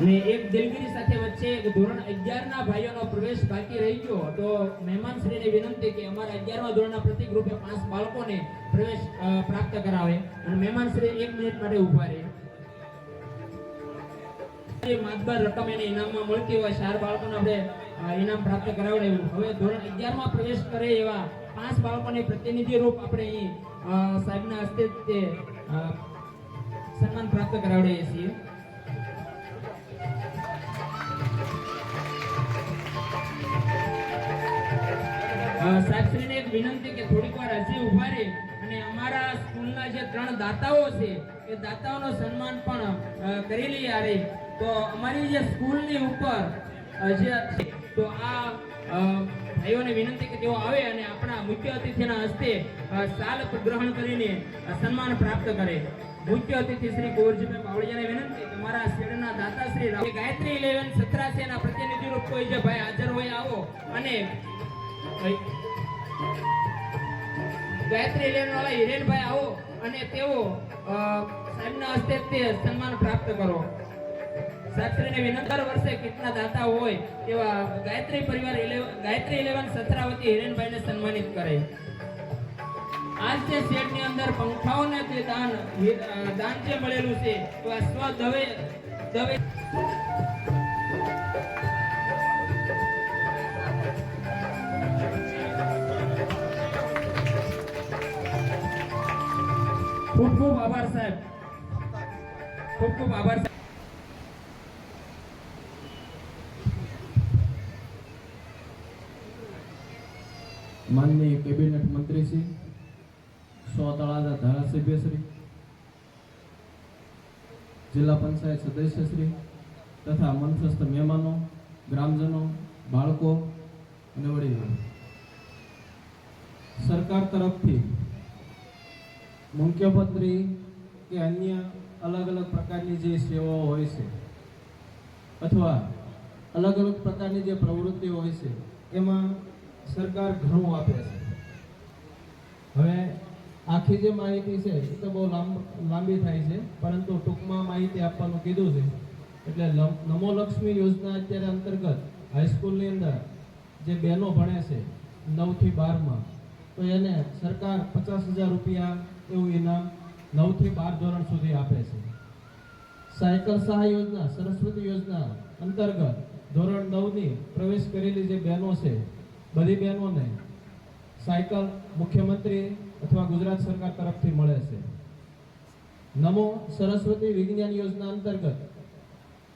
ને એક દિલગીરી સાથે વચ્ચે એક ધોરણ અગિયારના ભાઈઓનો પ્રવેશ બાકી રહી ગયો તો મહેમાનશ્રીને વિનંતી કે અમારા 11મા ધોરણના પ્રતિક રૂપે પાંચ બાળકોને પ્રવેશ પ્રાપ્ત કરાવે અને મહેમાનશ્રી એક મિનિટ માટે ઊભા રહે. માતબાર રકમ એને ઇનામમાં મળતી હોય, ચાર બાળકોને આપણે ઇનામ પ્રાપ્ત કરાવડાવ્યું. હવે ધોરણ 11 માં પ્રવેશ કરે એવા પાંચ બાળકોને પ્રતિનિધિ રૂપ આપણે અહીં સાહેબના હસ્તે સન્માન પ્રાપ્ત કરાવડાવીએ છીએ. સાહેબશ્રીને એક વિનંતી કે થોડીક વાર હજી ઊભા રહે અને અમારા સ્કૂલના જે ત્રણ દાતાઓ છે, એ દાતાઓનું સન્માન પણ કરી લઈએ આરે. તો અમારી જે સ્કૂલની ઉપર જે તો આ ભાઈઓને વિનંતી કે તેઓ આવે અને આપણા મુખ્ય અતિથિના હસ્તે શાલ ગ્રહણ કરીને સન્માન પ્રાપ્ત કરે. મુખ્ય અતિથિ શ્રી ગોરજીભાઈ બાવળિયાને વિનંતી કે મારા શેડના દાતા શ્રી ગાયત્રી ઇલેવન સત્રાસેના પ્રતિનિધિ રૂપ કોઈ જે ભાઈ હાજર હોય આવો. અને ગાયત્રી ઇલેવન હિરેનભાઈ આવો અને તેઓ સાહેબના હસ્તે તે સન્માન પ્રાપ્ત કરો. સાહેબશ્રીને વિનંતી વર્ષે કેટલા દાતા હોય તેવા ગાયત્રી પરિવાર ગાયત્રી ઇલેવન સત્રાવતી હિરેનભાઈને સન્માનિત કરે. આજ જે શેડની અંદર પંખાઓને જે દાન દાન જે મળેલું છે તો આ સ્વ દવે દવે ખૂબ આભાર સાહેબ. ખૂબ ખૂબ આભાર માનનીય કેબિનેટ મંત્રી શ્રી સો તળાજા ધારાસભ્ય શ્રી, જિલ્લા પંચાયત સદસ્ય શ્રી તથા મંત્રસ્થ મહેમાનો, ગ્રામજનો, બાળકો અને વડીલો. સરકાર તરફથી મુખ્યમંત્રી કે અન્ય અલગ અલગ પ્રકારની જે સેવાઓ હોય છે, અથવા અલગ અલગ પ્રકારની જે પ્રવૃત્તિઓ હોય છે, એમાં સરકાર ઘણું આપે છે. હવે આખી જે માહિતી છે, એ તો બહુ લાંબ થાય છે, પરંતુ ટૂંકમાં માહિતી આપવાનું કીધું છે. એટલે નમોલક્ષ્મી નમો લક્ષ્મી યોજના અત્યારે અંતર્ગત હાઈસ્કૂલની અંદર જે બહેનો ભણે છે, નવથી બારમાં, તો એને સરકાર પચાસ હજાર રૂપિયા એવું ઇનામ નવથી બાર ધોરણ સુધી આપે છે. સાયકલ સહાય યોજના, સરસ્વતી યોજના અંતર્ગત ધોરણ નવની પ્રવેશ કરેલી જે બહેનો છે, બધી બહેનોને સાયકલ મુખ્યમંત્રી અથવા ગુજરાત સરકાર તરફથી મળે છે. નમો સરસ્વતી વિજ્ઞાન યોજના અંતર્ગત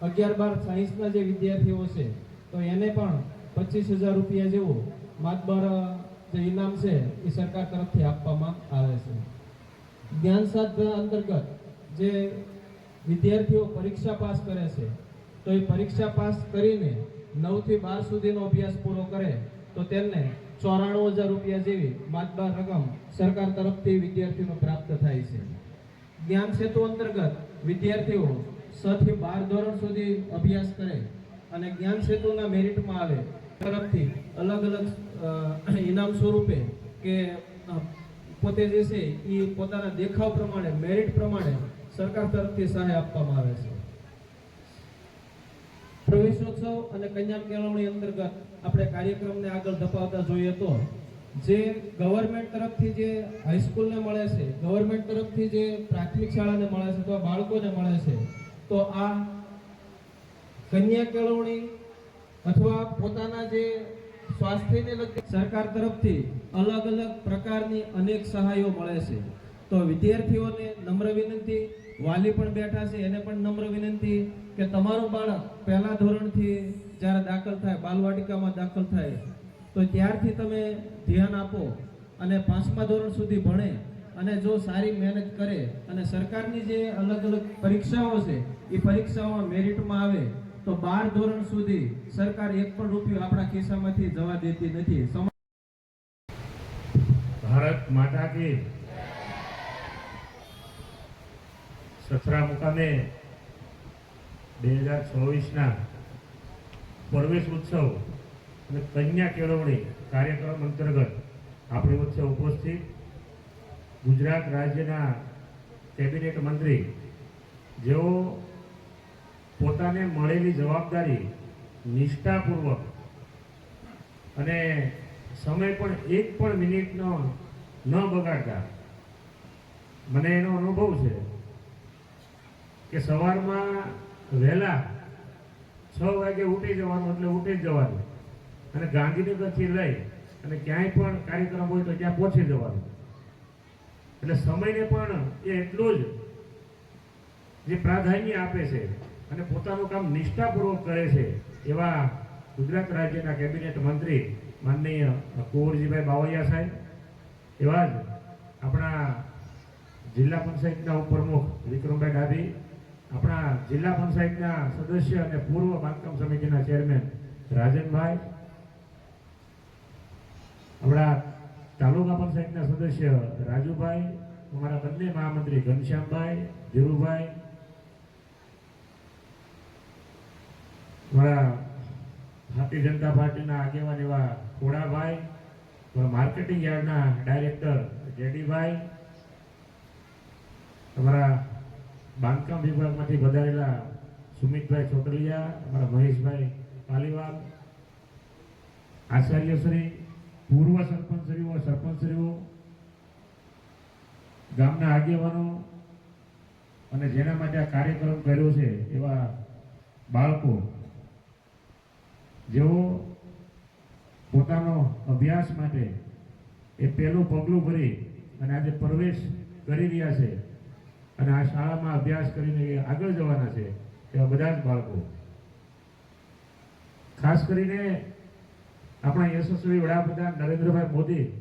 અગિયાર બાર સાયન્સના જે વિદ્યાર્થીઓ છે, તો એને પણ પચીસ હજાર રૂપિયા જેવું માતબર જે ઇનામ છે, એ સરકાર તરફથી આપવામાં આવે છે. જ્ઞાન સાધના અંતર્ગત જે વિદ્યાર્થીઓ પરીક્ષા પાસ કરે છે, તો એ પરીક્ષા પાસ કરીને નવથી બાર સુધીનો અભ્યાસ પૂરો કરે, તો તેમને ચોરાણું હજાર રૂપિયા જેવી માતબાર રકમ સરકાર તરફથી વિદ્યાર્થીઓને પ્રાપ્ત થાય છે. જ્ઞાન સેતુ અંતર્ગત વિદ્યાર્થીઓ છથી બાર ધોરણ સુધી અભ્યાસ કરે અને જ્ઞાન સેતુના મેરિટમાં આવે, તરફથી અલગ અલગ ઇનામ સ્વરૂપે કે પોતે જે છે એ પોતાના દેખાવ પ્રમાણે મેરિટ પ્રમાણે સરકાર તરફથી સહાય આપવામાં આવે છે. પ્રવેશોત્સવ અને કન્યા કેળવણી અંતર્ગત આપણે કાર્યક્રમને આગળ ધપાવતા જોઈએ તો, જે ગવર્મેન્ટ તરફથી જે હાઈસ્કૂલને મળે છે ગવર્મેન્ટ તરફથી જે પ્રાથમિક શાળાને મળે છે, અથવા બાળકોને મળે છે, તો આ કન્યા કેળવણી અથવા પોતાના જે સ્વાસ્થ્યને લગતી સરકાર તરફથી અલગ અલગ પ્રકારની અનેક સહાયો મળે છે. તો વિદ્યાર્થીઓને નમ્ર વિનંતી, વાલી પણ બેઠા છે, એને પણ નમ્ર વિનંતી કે તમારું બાળક પહેલા ધોરણથી જ્યારે દાખલ થાય, બાલવાટિકામાં દાખલ થાય, તો ત્યારથી તમે ધ્યાન આપો અને પાંચમા ધોરણ સુધી ભણે અને જો સારી મહેનત કરે અને સરકારની જે અલગ અલગ પરીક્ષાઓ છે, એ પરીક્ષાઓમાં મેરિટમાં આવે તો બાર ધોરણ સુધી સરકાર એક પણ રૂપિયો આપણા ખિસ્સામાંથી જવા દેતી નથી. ભારત માતા કી સસરા મુકામે બે હજાર ચોવીસના પ્રવેશ ઉત્સવ અને કન્યા કેળવણી કાર્યક્રમ અંતર્ગત આપણી વચ્ચે ઉપસ્થિત ગુજરાત રાજ્યના કેબિનેટ મંત્રી જેઓ પોતાને મળેલી જવાબદારી નિષ્ઠાપૂર્વક અને સમય પણ એક પણ મિનિટનો ન બગાડતા. મને એનો અનુભવ છે કે સવારમાં વહેલા છ વાગે ઉઠી જવાનું એટલે ઉઠી જ જવાનું અને ગાંધીનગરથી લઈ અને ક્યાંય પણ કાર્યક્રમ હોય તો ત્યાં પહોંચી જવાનું. એટલે સમયને પણ એ એટલું જ જે પ્રાધાન્ય આપે છે અને પોતાનું કામ નિષ્ઠાપૂર્વક કરે છે, એવા ગુજરાત રાજ્યના કેબિનેટ મંત્રી માનનીય કુંવરજીભાઈ બાવળિયા સાહેબ, એવા જ આપણા જિલ્લા પંચાયતના ઉપપ્રમુખ વિક્રમભાઈ ડાભી, આપણા જિલ્લા પંચાયતના સદસ્ય અને પૂર્વ બાંધકામ સમિતિના ચેરમેન રાજનભાઈ, આપણા તાલુકા પંચાયતના સદસ્ય રાજુભાઈ, અમારા બંને મહામંત્રી ઘનશ્યામભાઈ, ધીરુભાઈ અમારા ભારતીય જનતા પાર્ટીના આગેવાન એવા ખોડાભાઈ માર્કેટિંગ યાર્ડના ડાયરેક્ટર જેડીભાઈ અમારા બાંધકામ વિભાગમાંથી વધારેલા સુમિતભાઈ ચોટલિયા, અમારા મહેશભાઈ પાલીવાલ આચાર્યશ્રી પૂર્વ સરપંચશ્રીઓ સરપંચશ્રીઓ, ગામના આગેવાનો અને જેના માટે આ કાર્યક્રમ કર્યો છે એવા બાળકો. જેઓ પોતાનો અભ્યાસ માટે એ પહેલું પગલું ભરી અને આજે પ્રવેશ કરી રહ્યા છે અને આ શાળામાં અભ્યાસ કરીને આગળ જવાના છે એવા બધા જ બાળકો. ખાસ કરીને આપણા યશસ્વી વડાપ્રધાન નરેન્દ્રભાઈ મોદી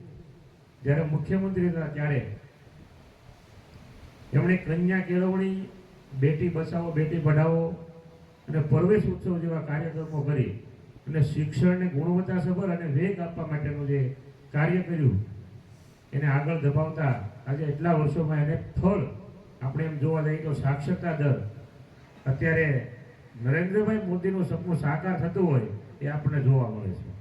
જ્યારે મુખ્યમંત્રી હતા ત્યારે એમણે કન્યા કેળવણી, બેટી બચાવો, બેટી પઢાવો અને પ્રવેશ ઉત્સવ જેવા કાર્યક્રમો કરી. અને શિક્ષણને ગુણવત્તાસભર અને વેગ આપવા માટેનું જે કાર્ય કર્યું, એને આગળ દબાવતા આજે એટલા વર્ષોમાં એને ફળ આપણે એમ જોવા જઈએ તો સાક્ષરતા દર. અત્યારે નરેન્દ્રભાઈ મોદીનું સપનું સાકાર થતું હોય એ આપણને જોવા મળે છે.